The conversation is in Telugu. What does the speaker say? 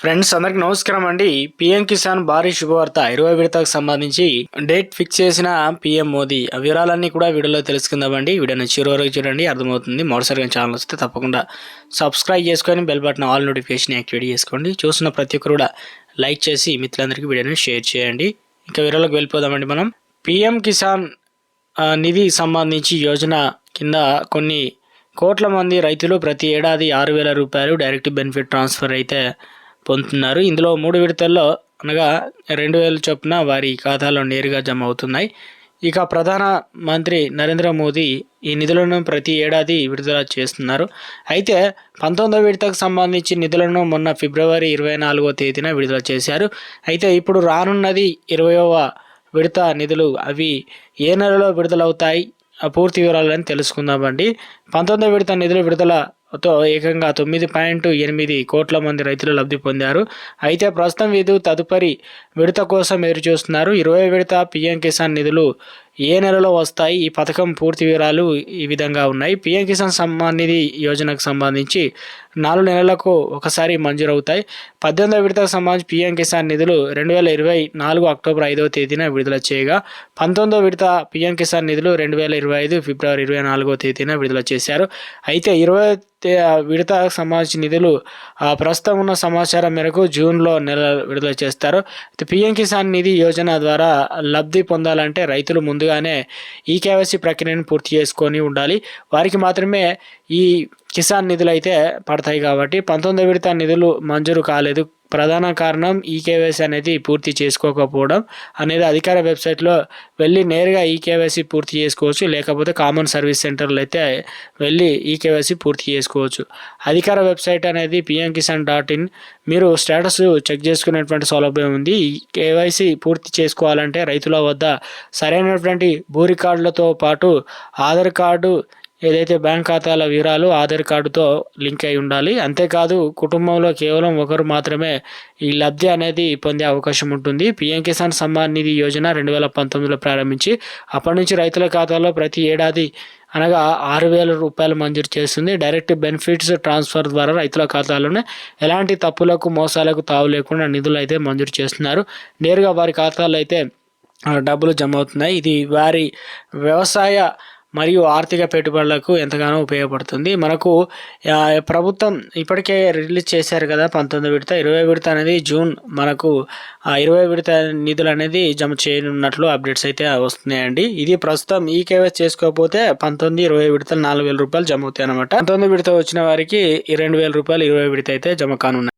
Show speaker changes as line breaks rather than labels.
ఫ్రెండ్స్ అందరికి నమస్కారం అండి. పిఎం కిసాన్ భారీ శుభవార్త. ఇరవై విడతకు సంబంధించి డేట్ ఫిక్స్ చేసిన పిఎం మోదీ. ఆ వివరాలన్నీ కూడా వీడియోలో తెలుసుకుందామండి వీడియోని చివరి వరకు చూడండి. అర్థమవుతుంది. మొదటిసారిగా ఛానల్ వస్తే తప్పకుండా సబ్స్క్రైబ్ చేసుకొని bell button all notification activate చేసుకోండి. చూసిన ప్రతి ఒక్కరు కూడా లైక్ చేసి మిత్రులందరికీ వీడియోని షేర్ చేయండి. ఇంకా వివరాలకు వెళ్ళిపోదామండి మనం. పిఎం కిసాన్ నిధి సంబంధించి యోజన కింద కొన్ని కోట్ల మంది రైతులు ప్రతి ఏడాది ఆరు వేల రూపాయలు డైరెక్ట్ బెనిఫిట్ ట్రాన్స్ఫర్ అయితే పొందుతున్నారు. ఇందులో మూడు విడతల్లో అనగా రెండు వేల చొప్పున వారి ఖాతాలో నేరుగా జమ అవుతున్నాయి. ఇక ప్రధాన మంత్రి నరేంద్ర మోదీ ఈ నిధులను ప్రతి ఏడాది విడుదల చేస్తున్నారు. అయితే పంతొమ్మిదో విడతకు సంబంధించి నిధులను మొన్న ఫిబ్రవరి ఇరవై నాలుగో తేదీన విడుదల చేశారు. అయితే ఇప్పుడు రానున్నది ఇరవయవ విడత నిధులు అవి ఏ నెలలో విడుదలవుతాయి? ఆ పూర్తి వివరాలను తెలుసుకుందామండి. పంతొమ్మిదవ విడత నిధుల తో ఏకంగా తొమ్మిది పాయింట్ ఎనిమిది కోట్ల మంది రైతులు లబ్ధి పొందారు. అయితే ప్రస్తుతం వీధు తదుపరి విడత కోసం ఎదురు చూస్తున్నారు ఇరవై విడత పిఎం కిసాన్ నిధులు ఏ నెలలో వస్తాయి? ఈ పథకం పూర్తి వివరాలు ఈ విధంగా ఉన్నాయి. పిఎం కిసాన్ సమ్మాన్ నిధి యోజనకు సంబంధించి నాలుగు నెలలకు ఒకసారి మంజూరవుతాయి. పద్దెనిమిదవ విడతకు సంబంధించి పిఎం కిసాన్ నిధులు రెండు వేల ఇరవై నాలుగు అక్టోబర్ ఐదవ తేదీన విడుదల చేయగా పంతొమ్మిదవ విడత పిఎం కిసాన్ నిధులు రెండు వేల ఇరవై ఐదు ఫిబ్రవరి ఇరవై నాలుగో తేదీన విడుదల చేశారు. అయితే ఇరవై విడతకు సంబంధించిన నిధులు ప్రస్తుతం ఉన్న సమాచారం మేరకు జూన్లో నెల విడుదల చేస్తారు. అయితే పిఎం కిసాన్ నిధి యోజన ద్వారా లబ్ధి పొందాలంటే రైతులు ముందు ముందుగానే ఈ కేవైసీ ప్రక్రియను పూర్తి చేసుకొని ఉండాలి. వారికి మాత్రమే ఈ కిసాన్ నిధులు అయితే పడతాయి కాబట్టి పంతొమ్మిది విడత నిధులు మంజూరు కాలేదు. ప్రధాన కారణం ఈ కేవైసీ అనేది పూర్తి చేసుకోకపోవడం అనేది అధికార వెబ్సైట్లో వెళ్ళి నేరుగా ఈ కేవైసీ పూర్తి చేసుకోవచ్చు. లేకపోతే కామన్ సర్వీస్ సెంటర్లు అయితే వెళ్ళి ఈ కేవైసీ పూర్తి చేసుకోవచ్చు. అధికార వెబ్సైట్ అనేది పిఎం కిసాన్ డాట్ ఇన్ మీరు స్టేటస్ చెక్ చేసుకునేటువంటి సౌలభ్యం ఉంది. ఈ కేవైసీ పూర్తి చేసుకోవాలంటే రైతుల వద్ద సరైనటువంటి భూ రికార్డులతో పాటు ఆధార్ కార్డు ఏదైతే బ్యాంక్ ఖాతాల వివరాలు ఆధార్ కార్డుతో లింక్ అయి ఉండాలి అంతేకాదు కుటుంబంలో కేవలం ఒకరు మాత్రమే ఈ లబ్ధి అనేది పొందే అవకాశం ఉంటుంది. పిఎం కిసాన్ సమ్మాన్ నిధి యోజన రెండు వేల పంతొమ్మిదిలో ప్రారంభించి అప్పటి నుంచి రైతుల ఖాతాలో ప్రతి ఏడాది అనగా ఆరు వేల రూపాయలు మంజూరు చేస్తుంది. డైరెక్ట్ బెనిఫిట్స్ ట్రాన్స్ఫర్ ద్వారా రైతుల ఖాతాలోనే ఎలాంటి తప్పులకు మోసాలకు తావు లేకుండా నిధులు అయితే మంజూరు చేస్తున్నారు. నేరుగా వారి ఖాతాలో అయితే డబ్బులు జమ అవుతున్నాయి. ఇది వారి వ్యవసాయ మరియు ఆర్థిక పెట్టుబడులకు ఎంతగానో ఉపయోగపడుతుంది. మనకు ప్రభుత్వం ఇప్పటికే రిలీజ్ చేశారు కదా పంతొమ్మిది విడత. ఇరవై విడత అనేది జూన్ మనకు ఇరవై విడత నిధులు అనేది జమ చేయనున్నట్లు అప్డేట్స్ అయితే వస్తున్నాయండి. ఇది ప్రస్తుతం ఈ కేవైస్ చేసుకోకపోతే పంతొమ్మిది ఇరవై విడతలు నాలుగు వేల రూపాయలు జమ అవుతాయి అనమాట పంతొమ్మిది విడత వచ్చిన వారికి రెండు వేల రూపాయలు ఇరవై విడత అయితే జమ కానున్నాయి.